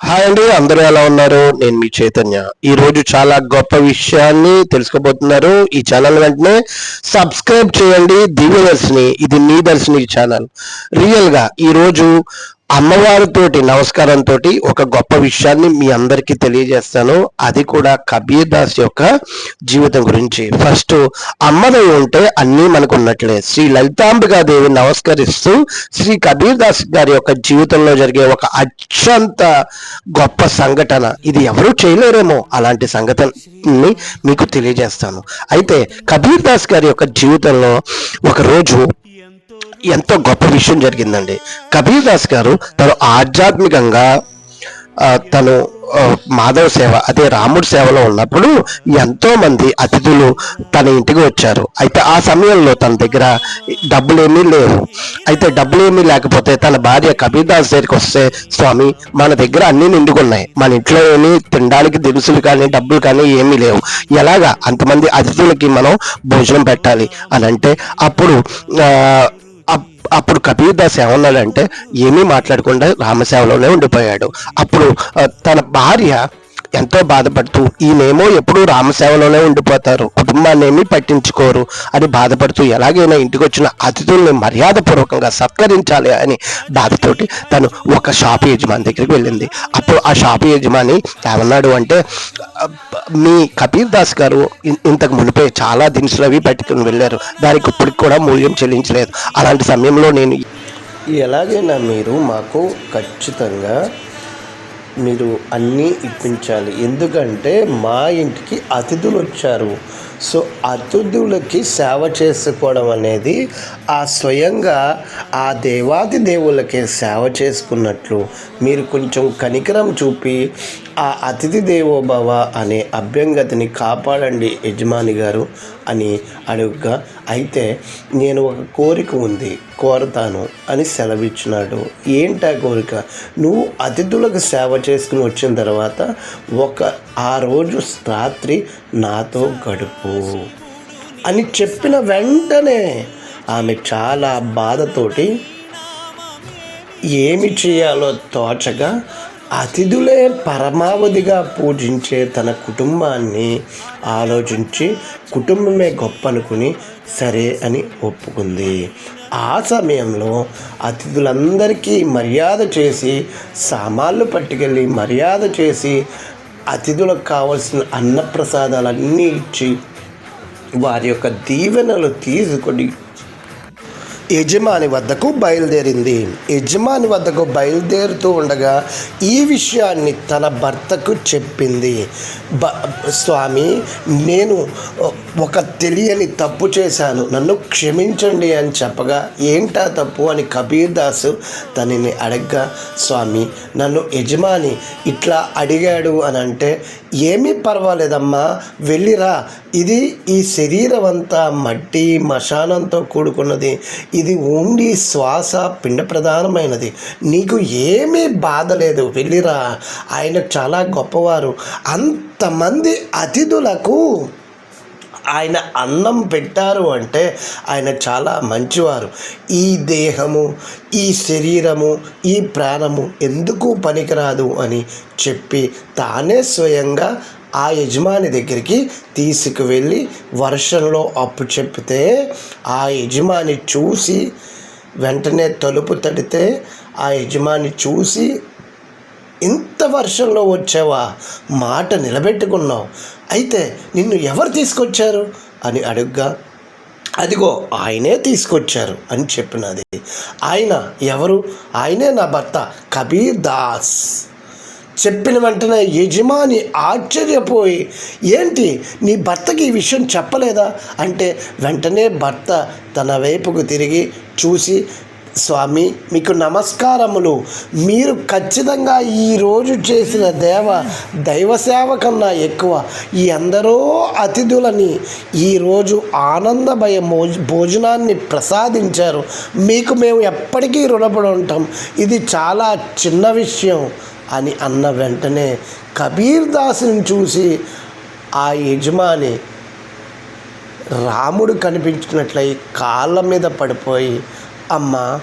Hi అండి అందరూ ఎలా ఉన్నారు? నేను మీ చైతన్య. ఈ రోజు చాలా గొప్ప విషయాన్ని తెలుసుకోబోతున్నారు. ఈ ఛానల్ వెంటనే సబ్స్క్రైబ్ చేయండి. దివ్యదర్శిని ఇది మీ దర్శిని ఛానల్. రియల్గా అమ్మవారితో నమస్కారంతో ఒక గొప్ప విషయాన్ని మీ అందరికీ తెలియజేస్తాను. అది కూడా కబీర్ దాస్ యొక్క జీవితం గురించి. ఫస్ట్ అమ్మదై ఉంటే అన్నీ మనకు ఉన్నట్లే శ్రీ లలితాంబికా దేవి నమస్కరిస్తూ శ్రీ కబీర్ దాస్ గారి యొక్క జీవితంలో జరిగే ఒక అత్యంత గొప్ప సంఘటన. ఇది ఎవరూ చేయలేరేమో అలాంటి సంఘటనని మీకు తెలియజేస్తాను. అయితే కబీర్ దాస్ గారి యొక్క జీవితంలో ఒక రోజు ఎంతో గొప్ప విషయం జరిగిందండి. కబీర్దాస్ గారు తను ఆధ్యాత్మికంగా తను మాధవ సేవ అదే రాముడి సేవలో ఉన్నప్పుడు ఎంతో మంది అతిథులు తన ఇంటికి వచ్చారు. అయితే ఆ సమయంలో తన దగ్గర డబ్బులు ఏమీ లేవు. అయితే డబ్బులు ఏమీ లేకపోతే తన భార్య కబీర్దాస్ దగ్గరికి వస్తే స్వామి మన దగ్గర అన్ని నిండుకున్నాయి. మన ఇంట్లో ఏమీ తినడానికి దినుసులు కానీ డబ్బులు కానీ ఏమీ లేవు. ఎలాగా అంతమంది అతిథులకి మనం భోజనం పెట్టాలి? అని అంటే అప్పుడు అప్పుడు కబీర్దాస్ ఏమన్నాడంటే ఏమీ మాట్లాడకుండా రామసేవలోనే ఉండిపోయాడు. అప్పుడు తన భార్య ఎంతో బాధపడుతూ ఈయనేమో ఎప్పుడూ రామసేవలోనే ఉండిపోతారు. కుటుంబాన్ని ఏమీ పట్టించుకోరు. అని బాధపడుతూ ఎలాగైనా ఇంటికి వచ్చిన అతిథుల్ని మర్యాదపూర్వకంగా సత్కరించాలి అని బాధతోటి తను ఒక షాప్ యజమాని దగ్గరికి వెళ్ళింది. అప్పుడు ఆ షాప్ యజమాని ఏమన్నాడు అంటే మీ కబీర్ దాస్ గారు ఇంతకు మునిపే చాలా దినుసులు అవి పట్టుకుని వెళ్ళారు. దానికి ఇప్పటికి కూడా మూల్యం చెల్లించలేదు. అలాంటి సమయంలో నేను ఎలాగైనా మీరు మాకు ఖచ్చితంగా మీరు అన్నీ ఇప్పించాలి. ఎందుకంటే మా ఇంటికి అతిథులు వచ్చారు సో అతిథులకి సేవ చేసుకోవడం అనేది ఆ స్వయంగా ఆ దేవాది దేవులకే సేవ చేసుకున్నట్లు మీరు కొంచెం కనికరం చూపి ఆ అతిథి దేవోభవ అనే అభ్యంగతిని కాపాడండి యజమాని గారు అని అడుగుగా అయితే నేను ఒక కోరిక ఉంది కోరతాను అని సెలవిచ్చినాడు. ఏంటా కోరిక? నువ్వు అతిథులకు సేవ చేసుకుని వచ్చిన తర్వాత ఒక ఆ రోజు రాత్రి నాతో గడుపు. అని చెప్పిన వెంటనే ఆమె చాలా బాధతోటి ఏమి చేయాలో తోచగా అతిథులే పరమావధిగా పూజించే తన కుటుంబాన్ని ఆలోచించి కుటుంబమే గొప్ప అనుకుని సరే అని ఒప్పుకుంది. ఆ సమయంలో అతిథులందరికీ మర్యాద చేసి సామాన్లు పట్టుకెళ్ళి మర్యాద చేసి అతిథులకు కావలసిన అన్నప్రసాదాలన్నీ ఇచ్చి వారి యొక్క దీవెనలు తీసుకొని యజమాని వద్దకు బయలుదేరింది. యజమాని వద్దకు బయలుదేరుతూ ఉండగా ఈ విషయాన్ని తన భర్తకు చెప్పింది. బ స్వామి నేను ఒక తెలియని తప్పు చేశాను. నన్ను క్షమించండి అని చెప్పగా ఏంటా తప్పు? అని కబీర్ దాసు తనని అడగ్గా స్వామి నన్ను యజమాని ఇట్లా అడిగాడు అని అంటే ఏమీ పర్వాలేదమ్మా వెళ్ళిరా ఇది ఈ శరీరం అంతా మట్టి మశానంతో కూడుకున్నది. ఇది ఉండి శ్వాస పిండ ప్రధానమైనది. నీకు ఏమీ బాధ లేదు. వెళ్ళిరా ఆయన చాలా గొప్పవారు. అంతమంది అతిథులకు ఆయన అన్నం పెట్టారు అంటే ఆయన చాలా మంచివారు. ఈ దేహము ఈ శరీరము ఈ ప్రాణము ఎందుకు పనికిరాదు అని చెప్పి తానే స్వయంగా ఆ యజమాని దగ్గరికి తీసుకువెళ్ళి వర్షంలో అప్పు చెప్తే ఆ యజమాని చూసి వెంటనే తలుపు తడితే ఆ యజమాని చూసి ఇంత వర్షంలో వచ్చావా? మాట నిలబెట్టుకున్నావు. అయితే నిన్ను ఎవరు తీసుకొచ్చారు? అని అడుగ్గా అదిగో ఆయనే తీసుకొచ్చారు అని చెప్పినది. ఆయన ఎవరు? ఆయనే నా భర్త కబీర్ దాస్ చెప్పిన వెంటనే యజమాని ఆశ్చర్యపోయి ఏంటి నీ భర్తకి ఈ విషయం చెప్పలేదా? అంటే వెంటనే భర్త తన వైపుకు తిరిగి చూసి స్వామి మీకు నమస్కారములు. మీరు ఖచ్చితంగా ఈరోజు చేసిన దేవ దైవ సేవ కన్నా ఎక్కువ ఈ ఎందరో అతిథులని ఈరోజు ఆనందమయ మోజ్ భోజనాన్ని ప్రసాదించారు. మీకు మేము ఎప్పటికీ రుణపడి ఉంటాం. ఇది చాలా చిన్న విషయం అని అన్న వెంటనే కబీర్ దాసుని చూసి ఆ యజమాని రాముడు కనిపించినట్లయి కాళ్ళ మీద పడిపోయి అమ్మా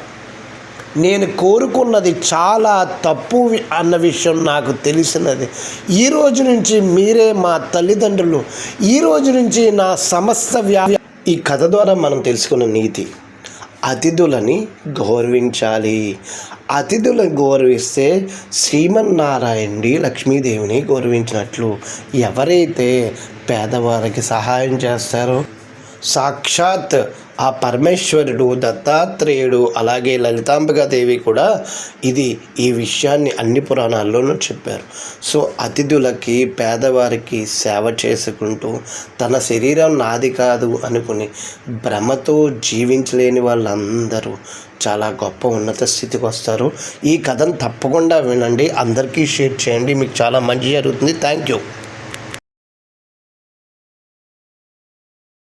నేను కోరుకున్నది చాలా తప్పు వి- అన్న విషయం నాకు తెలిసినది. ఈ రోజు నుంచి మీరే మా తల్లిదండ్రులు. ఈ రోజు నుంచి నా సమస్త వ్యా ఈ కథ ద్వారా మనం తెలుసుకున్న నీతి. అతిథులని గౌరవించాలి. అతిథులను గౌరవిస్తే శ్రీమన్నారాయణుడి లక్ష్మీదేవిని గౌరవించినట్లు ఎవరైతే పేదవారికి సహాయం చేస్తారో సాక్షాత్ ఆ పరమేశ్వరుడు దత్తాత్రేయుడు అలాగే లలితాంబికా దేవి కూడా ఇది ఈ విషయాన్ని అన్ని పురాణాల్లోనూ చెప్పారు. సో అతిథులకి పేదవారికి సేవ చేసుకుంటూ తన శరీరం నాది కాదు అనుకుని భ్రమతో జీవించలేని వాళ్ళందరూ చాలా గొప్ప ఉన్నత స్థితికి వస్తారు. ఈ కథను తప్పకుండా వినండి. అందరికీ షేర్ చేయండి. మీకు చాలా మంచి జరుగుతుంది. Thank you.